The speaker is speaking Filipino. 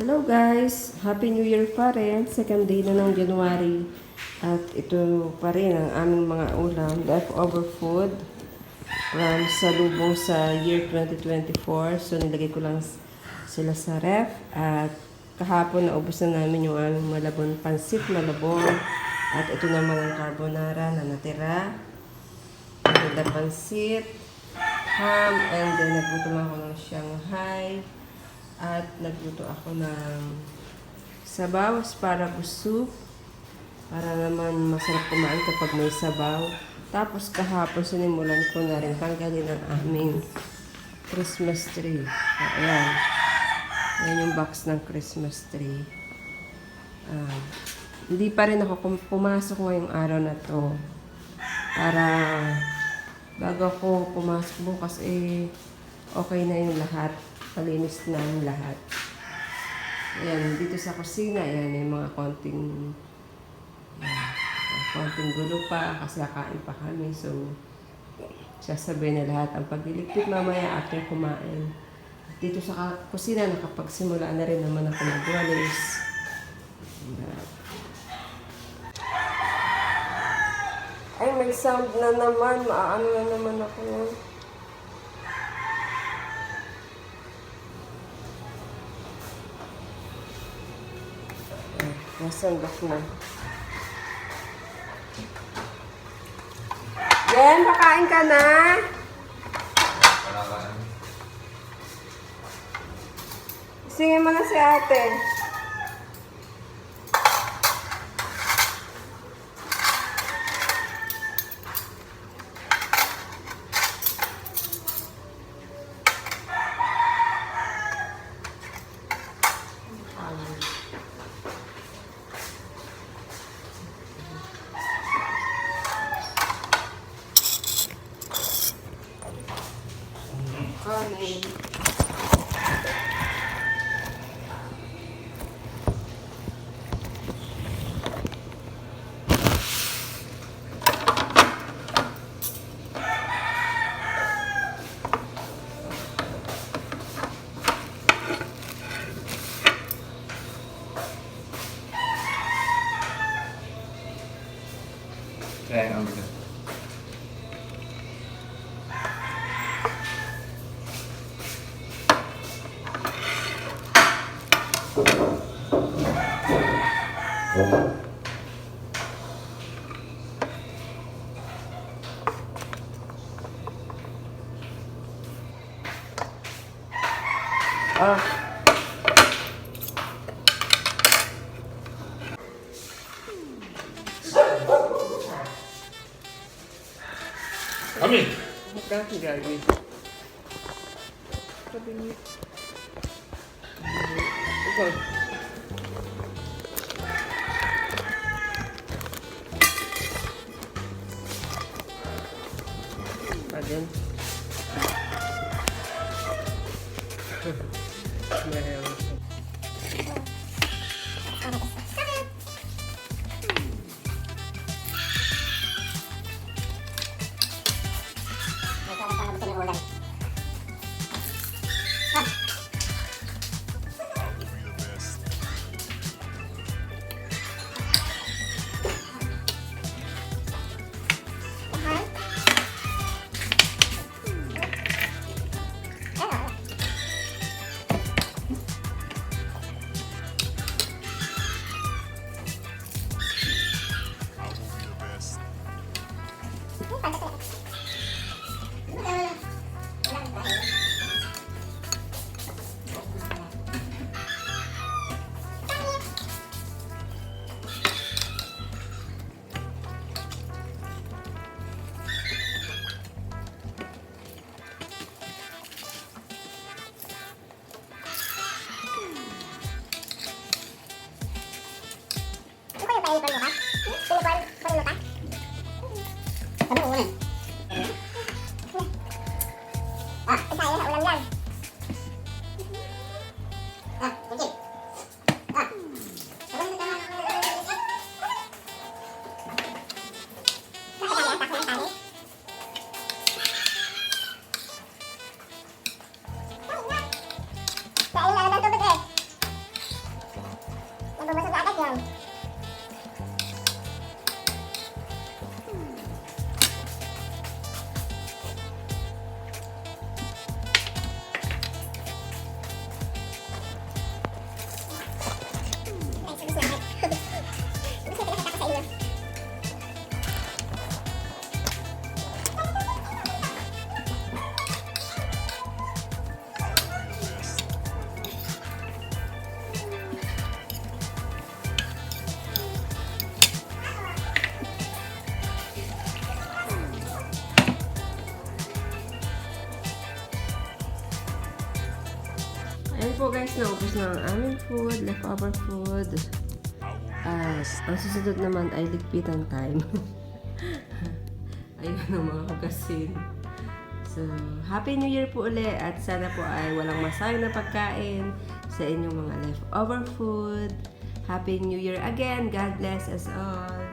Hello guys! Happy New Year pa rin. Second day na ng January. At ito pa rin ang aming mga ulam. Leftover food from sa lubong sa year 2024. So nilagay ko lang sila sa ref. At kahapon naubos na namin yung aming malabon pansit malabon. At ito naman ang carbonara na natira. Maganda pansit, ham, and then nagluto ako ng Shanghai. At nagluto ako ng sabaw, asparagus soup. Para naman masarap kumain kapag may sabaw. Tapos kahapon sinimulan ko na rin tanggalin ang aming Christmas tree. Ayan. Ayan yung box ng Christmas tree. Ah, hindi pa rin ako pumasok ngayong araw na to. Para bago ako pumasok bukas eh okay na yung lahat. Malinis na yung lahat. Ayan, dito sa kusina, ayan, may mga konting ayan, konting gulo pa kasi kakain pa kami. So, sasabihin na lahat ang pagliligpit mamaya after kumain. Dito sa kusina, nakapagsimula na rin naman ako magwalis. Ayan. Ay, may sound na naman. Maano na naman ako Nasaan ba ko na? Jen, pakain ka na? Singin mo na si ate. coming. Yeah, I'm good. Ah. Amin. Mudah tidak ini. Tapi ini. Tá dentro. 반짝반짝 guys, naubos na ang aming food, leftover food. At ang susunod naman ay ligpitan time. Ayun ang mga hugasin. So, Happy New Year po uli at sana po ay walang masayang na pagkain sa inyong mga leftover food. Happy New Year again. God bless us all.